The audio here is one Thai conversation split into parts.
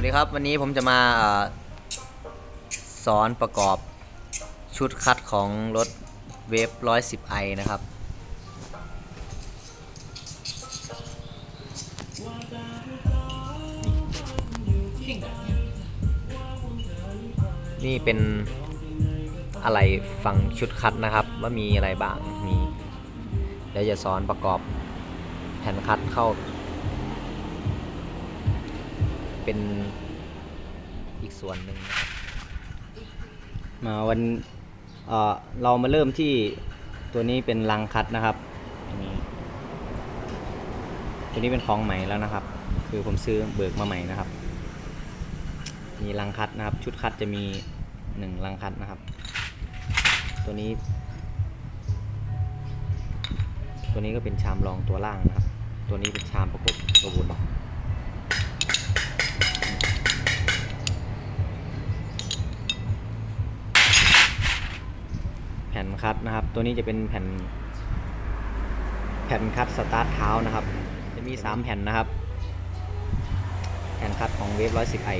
วัสดีครับ วันนี้ผมจะมาสอนประกอบชุดคัดของรถเวฟ 110 i นะครับ นี่เป็นอะไรฝั่งชุดคัดนะครับ ว่ามีอะไรบ้างมีเดี๋ยวจะสอนประกอบแผ่นคัดเข้า เป็นอีกส่วนหนึ่งมาวันเออเรามาเริ่มที่ตัวนี้เป็นรังคัดนะครับตัวนี้เป็นของใหม่แล้วนะครับ คือผมซื้อเบิกมาใหม่นะครับ มีรังคัดนะครับ ชุดคัดจะมีหนึ่งรังคัดนะครับ ตัวนี้ ตัวนี้ก็เป็นชามรองตัวล่างนะครับ ตัวนี้เป็นชามประกบตัวบน คัดนะครับ ตัวนี้จะเป็นแผ่น แผ่นคัดสตาร์ทเท้านะครับ จะมี 3 แผ่นนะครับ แผ่นคัดของเวฟ110ไอ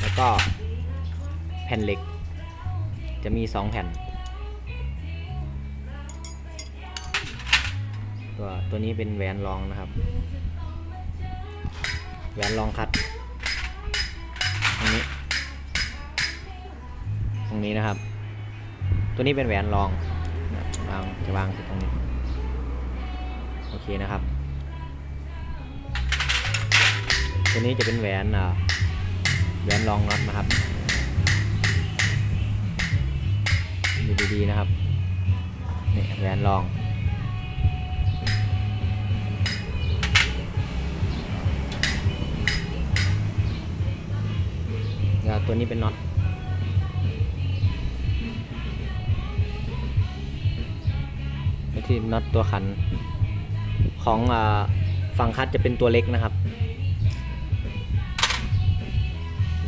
แล้วก็แผ่นเหล็ก จะมี 2 แผ่น ตัวตัวนี้เป็นแหวนรองนะครับ แหวนรองคัด นี้นะครับ ตัวนี้เป็นแหวนรองวางจะวางที่ตรงนี้ โอเคนะครับ ตัวนี้จะเป็นแหวนอ่าแหวนรองน็อตนะครับดูดีๆนะครับนี่แหวนรองแล้วตัวนี้เป็นน็อต ที่น็อตตัวขัน ของอฝั่งคัดจะเป็นตัวเล็กนะครับ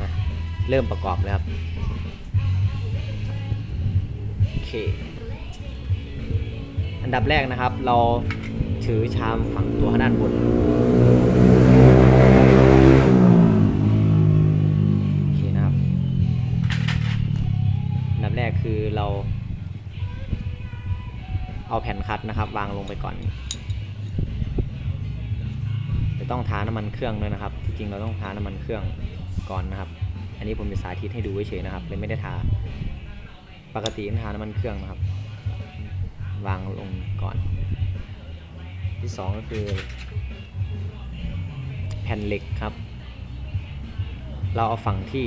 นะเริ่มประกอบแลยครับ โอเค อันดับแรกนะครับ เราถือชามฝั่งตัวด้านบน ลงไปก่อน จะต้องทาน้ำมันเครื่องด้วยนะครับ จริงเราต้องทาน้ำมันเครื่องก่อนนะครับ อันนี้ผมจะสาธิตให้ดูเฉยๆนะครับเลยไม่ได้ทา ปกติทาน้ำมันเครื่องนะครับ วางลงก่อน ที่สองก็คือ แผ่นเหล็กครับ เราเอาฝั่งที่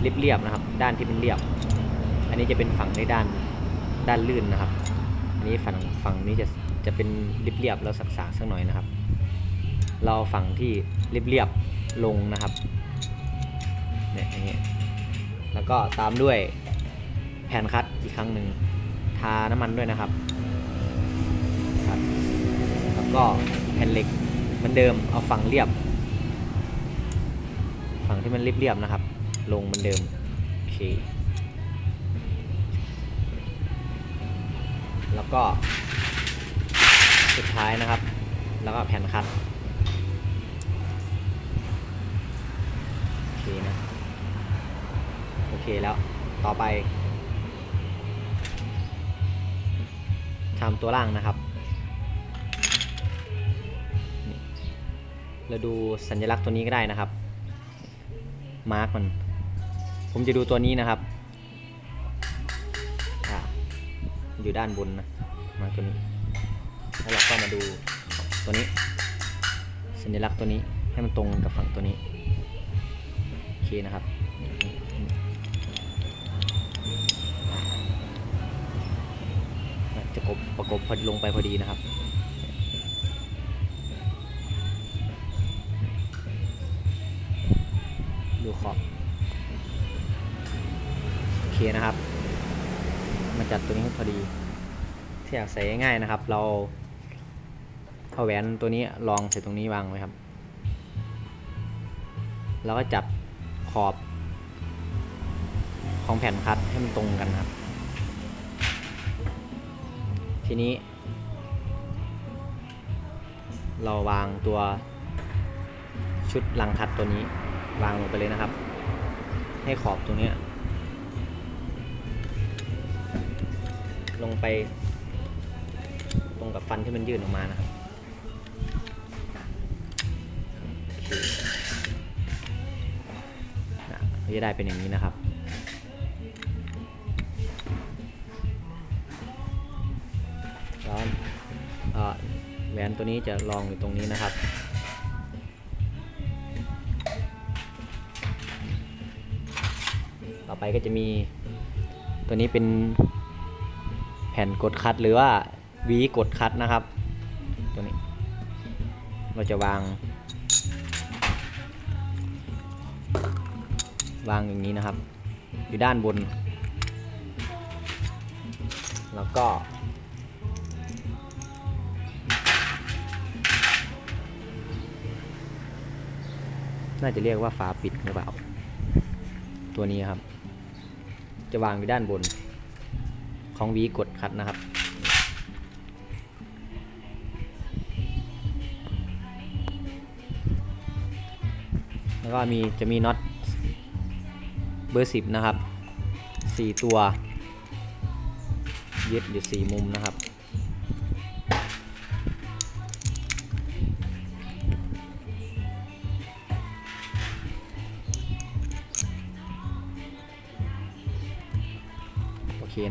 เรียบๆนะครับ ด้านที่เป็นเรียบ อันนี้จะเป็นฝั่งในด้านด้านลื่นนะครับ อันนี้ฝั่งฝั่งนี้จะจะเป็นเรียบๆแล้วสักๆสักหน่อยนะครับ เราฝั่งที่เรียบๆลงนะครับเนี่ยอย่างเงี้ยแล้วก็ตามด้วยแผ่นคัดอีกครั้งหนึ่งทาน้ำมันด้วยนะครับครับแล้วก็แผ่นเหล็กเหมือนเดิมเอาฝั่งเรียบ ฝั่งที่มันเรียบๆนะครับ ลงเหมือนเดิมโอเค แล้วก็สุดท้ายนะครับ แล้วก็แผ่นคัดโอเคนะโอเคแล้วต่อไปทำตัวล่างนะครับเราดูสัญลักษณ์ตัวนี้ก็ได้นะครับ มาร์กมัน ผมจะดูตัวนี้นะครับ อยู่ด้านบนนะมาตัวนี้แล้วเราก็มาดูตัวนี้ สัญลักษณ์ตัวนี้ให้มันตรงกับฝั่งตัวนี้โอเคนะครับจะกบประกบพอดีลงไปพอดีนะครับดูขอบโอเคนะครับ มาจัดตัวนี้ให้พอดีที่อยากใส่ง่ายๆนะครับ เราเอาแหวนตัวนี้ลองใส่ตรงนี้วางไว้ครับ แล้วก็จับขอบของแผ่นคัดให้มันตรงกันครับ ทีนี้ เราวางตัวชุดลังคัดตัวนี้วางลงไปเลยนะครับ ให้ขอบตรงนี้ ลงไป ตรงกับฟันที่มันยื่นออกมานะครับเคนะก็จะได้เป็นอย่างนี้นะครับแล้วเอ่อแหวนตัวนี้จะรองอยู่ตรงนี้นะครับต่อไปก็จะมีตัวนี้เป็น ผ่นกดคัดหรือว่าวีกดคัดนะครับ ตัวนี้ เราจะวาง วางอย่างนี้นะครับ อยู่ด้านบน แล้วก็ น่าจะเรียกว่าฝาปิดหรือเปล่า ตัวนี้ครับ จะวางอยู่ด้านบน ของวีกดคัดนะครับ แล้วก็มีจะมีน็อตเบอร์สิบนะครับสี่ตัวยึดอยู่สี่มุมนะครับ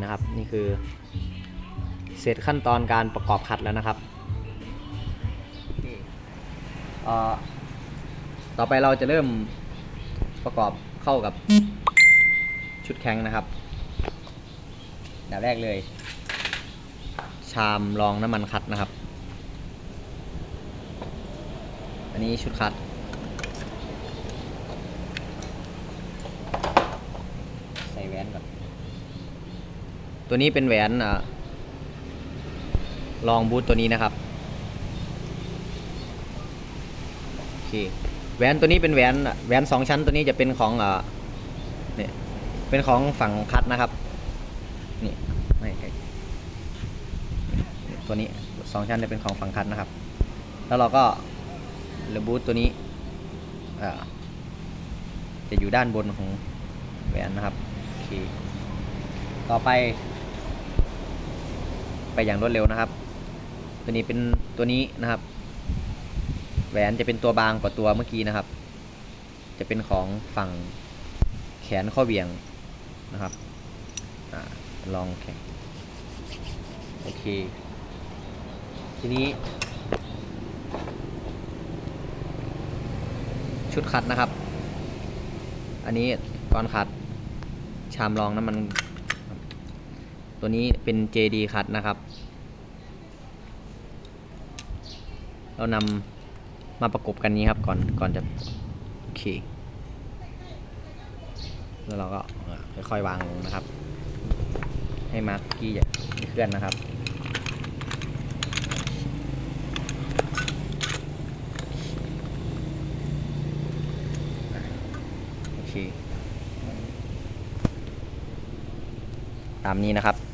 นะครับ นี่คือ เสร็จขั้นตอนการประกอบคัดแล้วนะครับต่อไปเราจะเริ่มประกอบเข้ากับชุดแข็งนะครับแบบแรกเลย ชามรองน้ำมันคัดนะครับ อันนี้ชุดคัด ใส่แหวนก่อน ตัวนี้เป็นแหวนอลองบูทตัวนี้นะครับโอเคแหวนตัวนี้เป็นแหวนแหวนสองชั้นตัวนี้จะเป็นของอ่าเนี่ยเป็นของฝั่งคัดนะครับนี่ไม่ใช่ตัวนี้สองชั้นจะเป็นของฝั่งคัดนะครับ แล้วเราก็ระบูทตัวนี้อ่าจะอยู่ด้านบนของแหวนนะครับโอเคต่อไป ไปอย่างรวดเร็วนะครับ ตัวนี้เป็นตัวนี้นะครับ แหวนจะเป็นตัวบางกว่าตัวเมื่อกี้นะครับ จะเป็นของฝั่งแขนข้อเบี่ยงนะครับอลองแขนโอเค ทีนี้ ชุดคัดนะครับ อันนี้ก้อนคัดชามรองน้ำมันตัวนี้เป็น JD คัดนะครับ เรานำมาประกบกันนี้ครับก่อนก่อนจะโอเคแล้วเราก็ค่อยๆวางลงนะครับ ให้มาร์กกี้เคลื่อนนะครับโอเคตามนี้นะครับ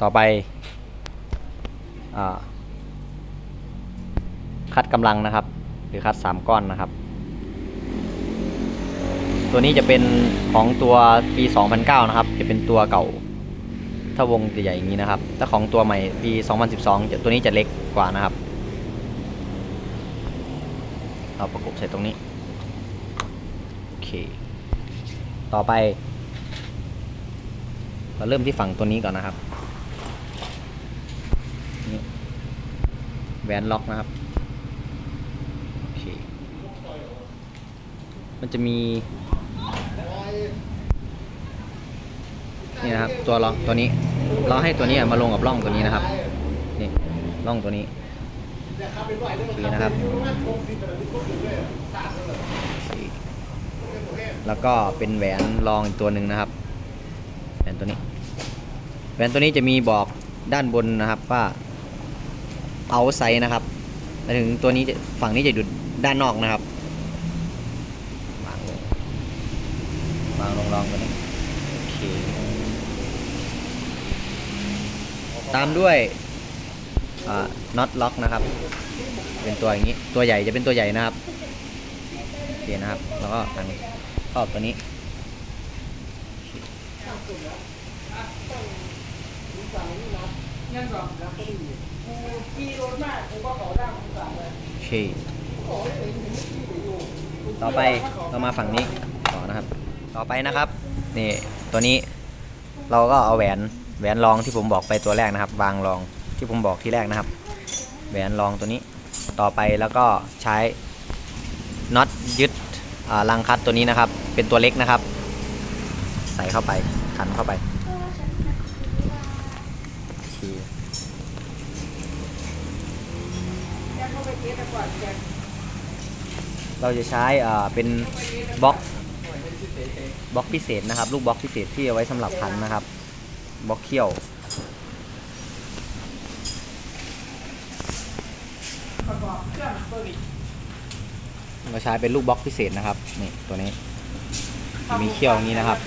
ต่อไปอคัดกำลังนะครับ หรือคัดสามก้อนนะครับ ตัวนี้จะเป็นของตัวปี 2009 นะครับ จะเป็นตัวเก่า ถ้าวงใหญ่อย่างนี้นะครับ ถ้าของตัวใหม่ปี 2012 จะตัวนี้จะเล็กกว่านะครับ เราประกบใส่ตรงนี้ โอเค ต่อไป เราเริ่มที่ฝั่งตัวนี้ก่อนนะครับนี่แหวนล็อกนะครับโอเคมันจะมีนี่นะครับตัวล็อกตัวนี้ เราให้ตัวนี้มาลงกับร่องตัวนี้นะครับนี่ร่องตัวนี้โอเคนะครับ แล้วก็เป็นแหวนรองอีกตัวหนึ่งนะครับ แหวนตัวนี้ แหวนตัวนี้จะมีบอกด้านบนนะครับว่า เอาไซนะครับมาถึงตัวนี้จะฝั่งนี้จะอยู่ด้านนอกนะครับวางลงวางลงรองตัวนี้โอเค ตามด้วยน็อตล็อกนะครับ เป็นตัวอย่างนี้ ตัวใหญ่จะเป็นตัวใหญ่นะครับโอเคนะครับ แล้วก็หันครอบตัวนี้ โอเค ต่อไปเรามาฝั่งนี้ต่อนะครับ ต่อไปนะครับ นี่ตัวนี้เราก็เอาแหวนแหวนรองที่ผมบอกไปตัวแรกนะครับ วางรองที่ผมบอกที่แรกนะครับ แหวนรองตัวนี้ต่อไปแล้วก็ใช้น็อตยึดอ่ารังคัดตัวนี้นะครับ เป็นตัวเล็กนะครับ ใส่เข้าไปขันเข้าไป เราจะใช้เป็นบล็อกบล็อกพิเศษนะครับ ลูกบล็อกพิเศษที่เอาไว้สำหรับพันนะครับบล็อกเขี้ยวเราใช้เป็นลูกบล็อกพิเศษนะครับนี่ตัวนี้ มีเขี้ยวนี้นะครับ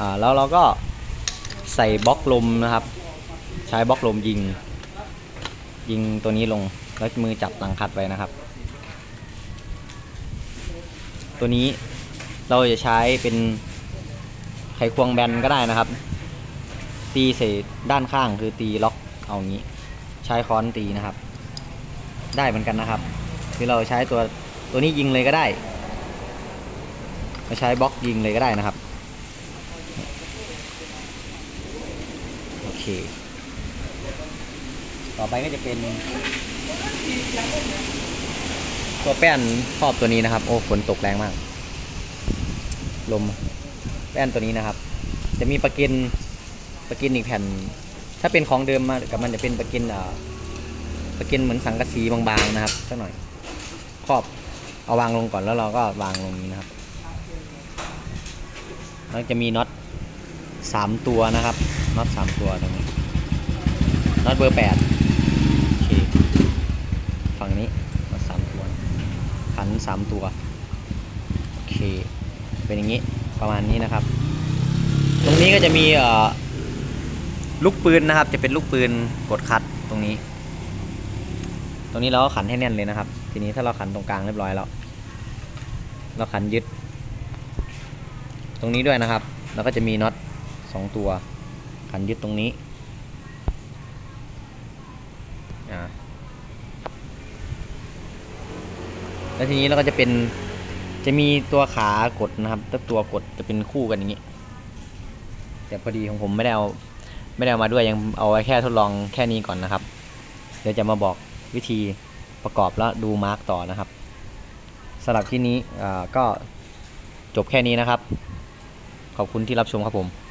อ่าแล้วเราก็ใส่บล็อกลมนะครับ ใช้บล็อกลมยิง ยิงตัวนี้ลงแล้วมือจับหลังคัดไว้นะครับ ตัวนี้เราจะใช้เป็นไขควงแบนก็ได้นะครับ ตีใส่ด้านข้างคือตีล็อกเอาอย่างนี้ ใช้ค้อนตีนะครับ ได้เหมือนกันนะครับ คือเราใช้ตัวตัวนี้ยิงเลยก็ได้เราใช้บล็อกยิงเลยก็ได้นะครับโอ เค ต่อไปก็จะเป็น ตัวแป้นครอบตัวนี้นะครับ โอ้ฝนตกแรงมาก ลมแป้นตัวนี้นะครับ จะมีประกินประกินอีกแผ่น ถ้าเป็นของเดิมมากับมันจะเป็นประกินอ่าประกินเหมือนสังกะสีบางๆนะครับสักหน่อยครอบเอาวางลงก่อนแล้วเราก็วางลงนี้นะครับแล้วจะมีน็อตสามตัวนะครับ น็อตสามตัวตรงนี้น็อตเบอร์แปดโอเคฝั่งนี้น็อตสามตัวขันสามตัวโอเคเป็นอย่างนี้ประมาณนี้นะครับ ตรงนี้ก็จะมีเอ่อลูกปืนนะครับ จะเป็นลูกปืนกดคัดตรงนี้ ตรงนี้เราก็ขันให้แน่นเลยนะครับ ทีนี้ถ้าเราขันตรงกลางเรียบร้อยแล้วเราขันยึด ตรงนี้ด้วยนะครับ แล้วก็จะมีน็อตสองตัวันยึดตรงนี้แล้วทีนี้เราก็จะเป็นจะมีตัวขากดนะครับถ้าตัวกดจะเป็นคู่กันอย่างนี้ แต่พอดีของผมไม่ได้เอาไม่ได้เอามาด้วยยังเอาไว้แค่ทดลองแค่นี้ก่อนนะครับ เดี๋ยวจะมาบอกวิธีประกอบแล้วดูมาร์กต่อนะครับสำหรับที่นี้ก็จบแค่นี้นะครับ ขอบคุณที่รับชมครับผม